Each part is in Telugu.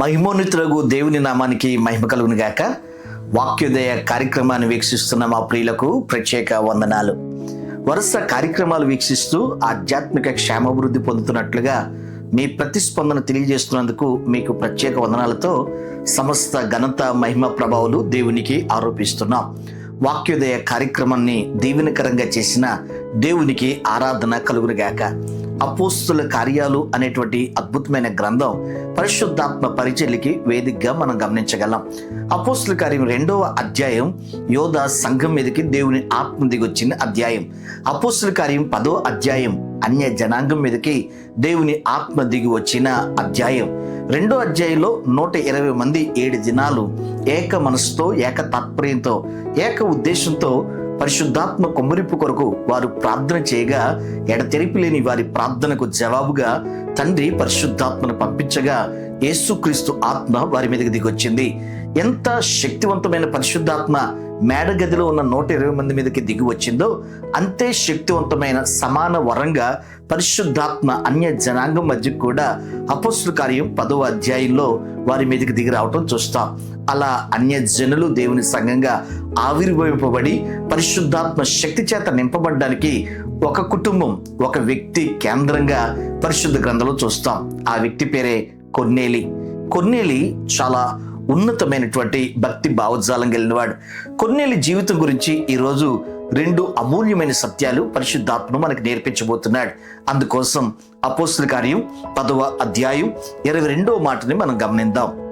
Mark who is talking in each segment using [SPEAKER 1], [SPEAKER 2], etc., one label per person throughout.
[SPEAKER 1] మహిమోన్నతులకు దేవుని నామానికి మహిమ కలుగును గాక. వాక్యోదయ కార్యక్రమాన్ని వీక్షిస్తున్న మా ప్రియులకు ప్రత్యేక వందనాలు. వరుస కార్యక్రమాలు వీక్షిస్తూ ఆధ్యాత్మిక క్షేమాభివృద్ధి పొందుతున్నట్లుగా మీ ప్రతిస్పందన తెలియజేస్తున్నందుకు మీకు ప్రత్యేక వందనాలతో సమస్త ఘనత మహిమ ప్రభావాలు దేవునికి ఆరోపిస్తున్నాం. వాక్యోదయ కార్యక్రమాన్ని దీవెనకరంగా చేసిన దేవునికి ఆరాధన కలుగునుగాక అపోస్తుల కార్యాలు అనేటువంటి అద్భుతమైన గ్రంథం పరిశుద్ధాత్మ పరిచర్యకి వేదికగా మనం గమనించగలం. అపోస్తుల కార్యం రెండవ అధ్యాయం యోధ సంఘం మీదకి దేవుని ఆత్మ దిగొచ్చిన అధ్యాయం. అపోస్తుల కార్యం పదో అధ్యాయం అన్య జనాంగం మీదకి దేవుని ఆత్మ దిగి వచ్చిన అధ్యాయం. రెండో అధ్యాయంలో నూట ఇరవై మంది ఏడు దినాలు ఏక మనసుతో ఏక తాత్పర్యంతో ఏక ఉద్దేశంతో పరిశుద్ధాత్మ కొమ్మరింపు కొరకు వారు ప్రార్థన చేయగా ఎడతెరిపి లేని వారి ప్రార్థనకు జవాబుగా తండ్రి పరిశుద్ధాత్మను పంపించగా యేసుక్రీస్తు ఆత్మ వారి మీదకి దిగొచ్చింది. ఎంత శక్తివంతమైన పరిశుద్ధాత్మ మేడగదిలో ఉన్న నూట ఇరవై మంది మీదకి దిగి వచ్చిందో అంతే శక్తివంతమైన సమాన వరంగా పరిశుద్ధాత్మ అన్య జనాంగం మధ్య కూడా అపోస్తుల కార్యం పదవ అధ్యాయంలో వారి మీదకి దిగి రావటం చూస్తాం. అలా అన్య జనులు దేవుని సంఘంగా ఆవిర్భవింపబడి పరిశుద్ధాత్మ శక్తి చేత నింపబడడానికి ఒక కుటుంబం ఒక వ్యక్తి కేంద్రంగా పరిశుద్ధ గ్రంథంలో చూస్తాం. ఆ వ్యక్తి పేరే కొన్నేలి. కొన్నేలి చాలా ఉన్నతమైనటువంటి భక్తి భావజాలం కలిగినవాడు కొన్నేళ్ళ జీవితం గురించి ఈరోజు రెండు అమూల్యమైన సత్యాలు పరిశుద్ధాత్మ మనకు నేర్పించబోతున్నాడు. అందుకోసం అపోస్తుల కార్యం పదవ అధ్యాయం ఇరవై రెండవ మాటని మనం గమనిద్దాం.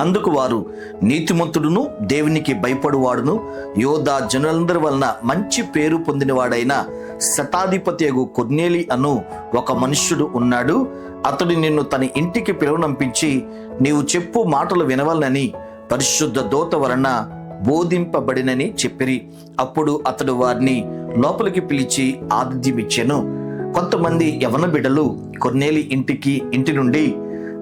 [SPEAKER 1] అందుకు వారు నీతిమంతుడును దేవునికి భయపడువాడును యోధా జనులందరి వలన మంచి పేరు పొందినవాడైన శతాధిపతి కొర్నేలి అను ఒక మనుష్యుడు ఉన్నాడు. అతడు నిన్ను తన ఇంటికి పిలువనంపించి నీవు చెప్పు మాటలు వినవలనని పరిశుద్ధ దోత వలన బోధింపబడినని చెప్పిరి. అప్పుడు అతడు వారిని లోపలికి పిలిచి ఆతిథ్యమిచ్చాను. కొంతమంది యవన బిడ్డలు కొన్నేలి ఇంటికి ఇంటి నుండి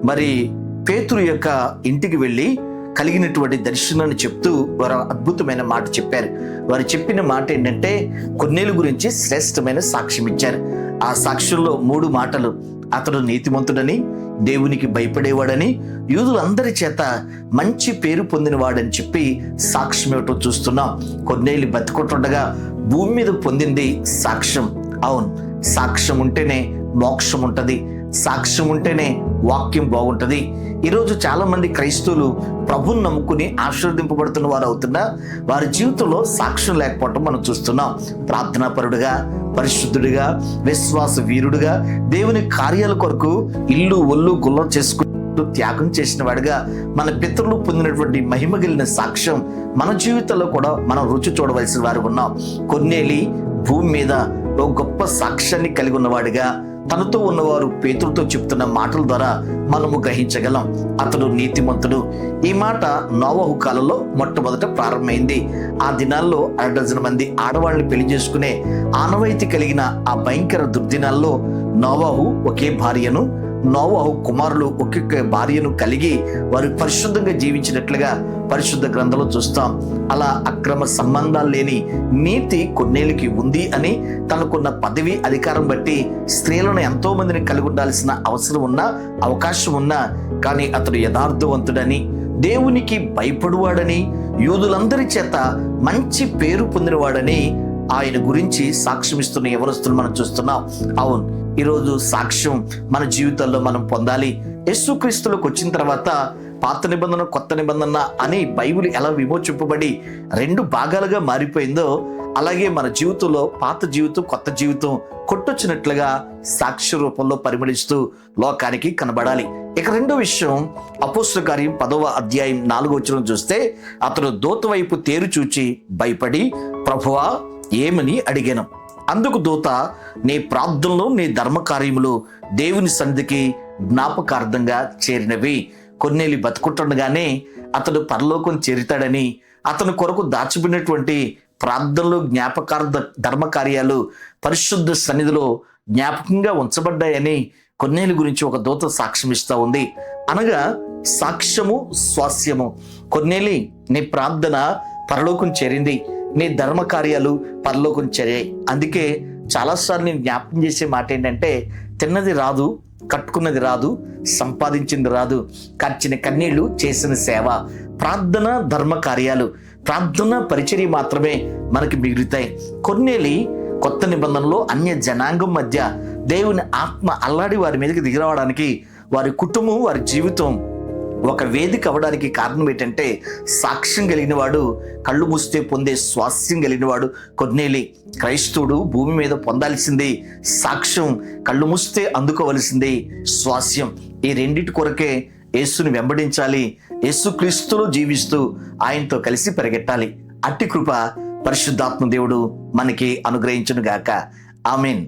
[SPEAKER 1] మరి పేతురు యొక్క ఇంటికి వెళ్ళి కలిగినటువంటి దర్శనాన్ని చెప్తూ వారు అద్భుతమైన మాట చెప్పారు. వారు చెప్పిన మాట ఏంటంటే కొన్నేలు గురించి శ్రేష్టమైన సాక్ష్యం ఇచ్చారు. ఆ సాక్ష్యంలో మూడు మాటలు అతడు నీతిమంతుడని దేవునికి భయపడేవాడని యూదులందరి చేత మంచి పేరు పొందినవాడని చెప్పి సాక్ష్యం ఏమిటో చూస్తున్నాం. కొన్నేళ్ళు బతికొట్టుండగా భూమి మీద పొందింది సాక్ష్యం. అవును సాక్ష్యం ఉంటేనే మోక్షం ఉంటుంది. సాక్ష్యం ఉంటేనే వాక్యం బాగుంటుంది. ఈరోజు చాలామంది క్రైస్తవులు ప్రభుని నమ్ముకుని ఆశీర్వదింపబడుతున్న వారు అవుతున్నా వారి జీవితంలో సాక్ష్యం లేకపోవటం మనం చూస్తున్నాం. ప్రార్థనాపరుడుగా పరిశుద్ధుడిగా విశ్వాస వీరుడుగా దేవుని కార్యాల కొరకు ఇల్లు ఒళ్ళు గుల్లం చేసుకుంటూ త్యాగం చేసిన వాడిగా మన పితరులు పొందినటువంటి మహిమ కలిగిన సాక్ష్యం మన జీవితంలో కూడా మనం రుచి చూడవలసిన వారు ఉన్నాం. కొన్నేలి భూమి మీద ఒక గొప్ప సాక్ష్యాన్ని కలిగి ఉన్నవాడిగా తనతో ఉన్నవారు పేతులతో చెప్తున్న మాటల ద్వారా మనము గ్రహించగలం. అతడు నీతిమంతుడు. ఈ మాట నోవహు కాలంలో మొట్టమొదట ప్రారంభమైంది. ఆ దినాల్లో అర డజన్ మంది ఆడవాళ్ళని పెళ్ళి చేసుకునే ఆనవాయితీ కలిగిన ఆ భయంకర దుర్దినాల్లో నోవాహు ఒకే భార్యను నోవాహు కుమారులు ఒక్కొక్క భార్యను కలిగి వారు పరిశుద్ధంగా జీవించినట్లుగా పరిశుద్ధ గ్రంథంలో చూస్తాం. అలా అక్రమ సంబంధాలు లేని నీతి కొన్నేళ్ళకి ఉంది అని తనకున్న పదవి అధికారం బట్టి స్త్రీలను ఎంతో మందిని కలిగి ఉండాల్సిన అవసరం ఉన్నా అవకాశం ఉన్నా కానీ అతడు యథార్థవంతుడని దేవునికి భయపడువాడని యూదులందరి చేత మంచి పేరు పొందినవాడని ఆయన గురించి సాక్ష్యమిస్తున్న ఎవరస్తులు మనం చూస్తున్నాం. అవును ఈరోజు సాక్ష్యం మన జీవితంలో మనం పొందాలి. యేసుక్రీస్తులకు వచ్చిన తర్వాత పాత నిబంధన కొత్త నిబంధన అని బైబిల్ ఎలా విమోచింపబడి రెండు భాగాలుగా మారిపోయిందో అలాగే మన జీవితంలో పాత జీవితం కొత్త జీవితం కొట్టొచ్చినట్లుగా సాక్ష్య రూపంలో పరిమళిస్తూ లోకానికి కనబడాలి. ఇక రెండో విషయం అపోస్తుల కార్యం పదవ అధ్యాయం నాలుగో వచ్చిన చూస్తే అతను దూత వైపు తేరు చూచి భయపడి ప్రభువా ఏమని అడిగాను? అందుకు దూత నీ ప్రార్థనలు నీ ధర్మకార్యములు దేవుని సన్నిధికి జ్ఞాపకార్థంగా చేరినవి. కొన్నేళ్ళు బతుకుంటుండగానే అతడు పరలోకం చేరుతాడని అతని కొరకు దాచిపెట్టినటువంటి ప్రార్థనలు జ్ఞాపకార్థ ధర్మకార్యాలు పరిశుద్ధ సన్నిధిలో జ్ఞాపకంగా ఉంచబడ్డాయని కొన్నేళ్ళ గురించి ఒక దూత సాక్ష్యం ఇస్తూ ఉంది. అనగా సాక్ష్యము స్వాస్యము. కొన్నేళ్ళి నీ ప్రార్థన పరలోకం చేరింది. నీ ధర్మ కార్యాలు పరలోకం చేరాయి అందుకే చాలాసార్లు నేను జ్ఞాపకం చేసే మాట ఏంటంటే తిన్నది రాదు కట్టుకున్నది రాదు సంపాదించింది రాదు ఖర్చిన కన్నీళ్ళు చేసిన సేవ. ప్రార్థన ధర్మ కార్యాలు ప్రార్థన పరిచర్య మాత్రమే మనకి మిగులుతాయి. కొన్నేలి కొత్త నిబంధనలో అన్య జనాంగం మధ్య దేవుని ఆత్మ అల్లాడి వారి మీదకి దిగిరావడానికి వారి కుటుంబం వారి జీవితం ఒక వేదిక అవ్వడానికి కారణం ఏంటంటే సాక్ష్యం కలిగిన వాడు కళ్ళు మూస్తే పొందే స్వాస్థ్యం కలిగిన వాడు కొన్నేలి. క్రైస్తవుడు భూమి మీద పొందాల్సింది సాక్ష్యం కళ్ళు మూస్తే అందుకోవలసింది స్వాస్యం ఈ రెండిటి కొరకే యేసుని వెంబడించాలి యేసు క్రీస్తులు జీవిస్తూ ఆయనతో కలిసి పరిగెట్టాలి. అట్టి కృప పరిశుద్ధాత్మ దేవుడు మనకి అనుగ్రహించను గాక ఆమెన్.